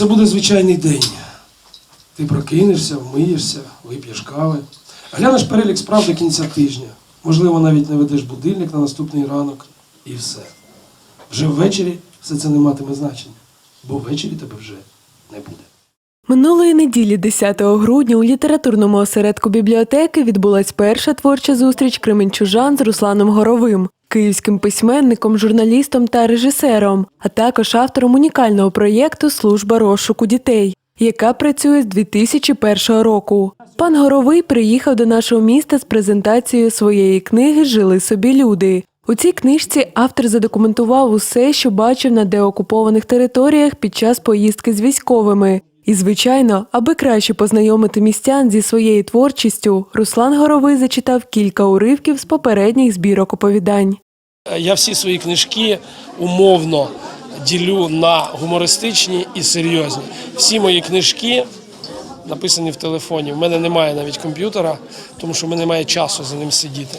Це буде звичайний день. Ти прокинешся, вмиєшся, вип'єш кави, глянеш перелік справ до кінця тижня. Можливо, навіть не ведеш будильник на наступний ранок і все. Вже ввечері все це не матиме значення, бо ввечері тебе вже не буде. Минулої неділі, 10 грудня, у літературному осередку бібліотеки відбулась перша творча зустріч Кременчужан з Русланом Горовим, київським письменником, журналістом та режисером, а також автором унікального проєкту Служба розшуку дітей, яка працює з 2001 року. Пан Горовий приїхав до нашого міста з презентацією своєї книги Жили собі люди. У цій книжці автор задокументував усе, що бачив на деокупованих територіях під час поїздки з військовими. І, звичайно, аби краще познайомити містян зі своєю творчістю, Руслан Горовий зачитав кілька уривків з попередніх збірок оповідань. Я всі свої книжки умовно ділю на гумористичні і серйозні. Всі мої книжки написані в телефоні. У мене немає навіть комп'ютера, тому що в мене немає часу за ним сидіти.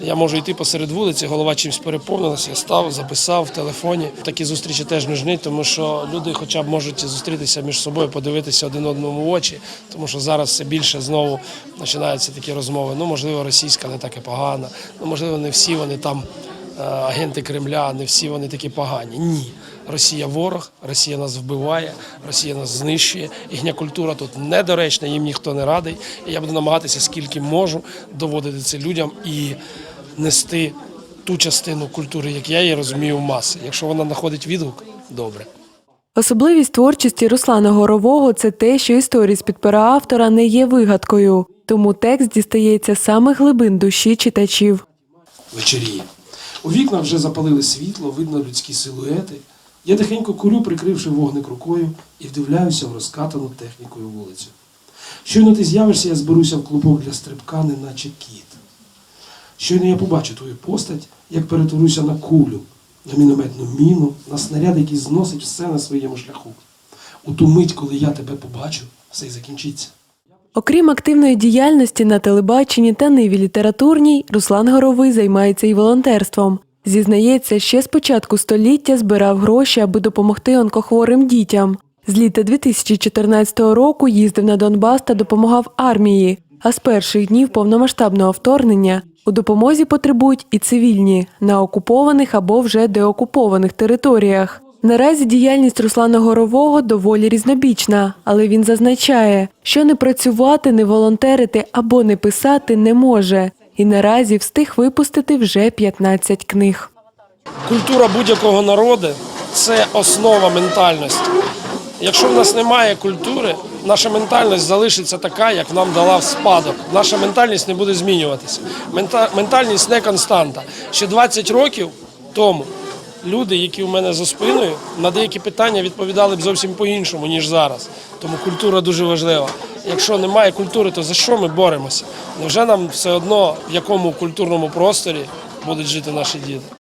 Я можу йти посеред вулиці, голова чимось переповнилася, я став, записав в телефоні. Такі зустрічі теж нужні, тому що люди хоча б можуть зустрітися між собою, подивитися один одному в очі, тому що зараз все більше знову починаються такі розмови. Ну, можливо, російська не так і погана, ну можливо, не всі вони там агенти Кремля, не всі вони такі погані. Ні. Росія ворог, Росія нас вбиває, Росія нас знищує. Їхня культура тут недоречна, їм ніхто не радий. І я буду намагатися, скільки можу, доводити це людям і нести ту частину культури, як я її розумію, в маси. Якщо вона знаходить відгук, добре. Особливість творчості Руслана Горового це те, що історії з-під пера автора не є вигадкою, тому текст дістається з самих глибин душі читачів. Вечеріє. У вікнах вже запалили світло, видно людські силуети. Я тихенько курю, прикривши вогник рукою, і вдивляюся в розкатану технікою вулицю. Щойно ти з'явишся, я зберуся в клубок для стрибка, неначе кіт. Щойно я побачу твою постать, як перетворюся на кулю, на мінометну міну, на снаряд, який зносить все на своєму шляху. У ту мить, коли я тебе побачу, все й закінчиться. Окрім активної діяльності на телебаченні та ниві літературній, Руслан Горовий займається і волонтерством. Зізнається, ще з початку століття збирав гроші, аби допомогти онкохворим дітям. З літа 2014 року їздив на Донбас та допомагав армії. А з перших днів повномасштабного вторгнення у допомозі потребують і цивільні на окупованих або вже деокупованих територіях. Наразі діяльність Руслана Горового доволі різнобічна, але він зазначає, що не працювати, не волонтерити або не писати не може, і наразі встиг випустити вже 15 книг. Культура будь-якого народу це основа ментальності. Якщо в нас немає культури, наша ментальність залишиться така, як нам дала в спадок. Наша ментальність не буде змінюватися. Ментальність не константа. Ще 20 років тому люди, які у мене за спиною, на деякі питання відповідали б зовсім по-іншому, ніж зараз. Тому культура дуже важлива. Якщо немає культури, то за що ми боремося? Невже нам все одно в якому культурному просторі будуть жити наші діти?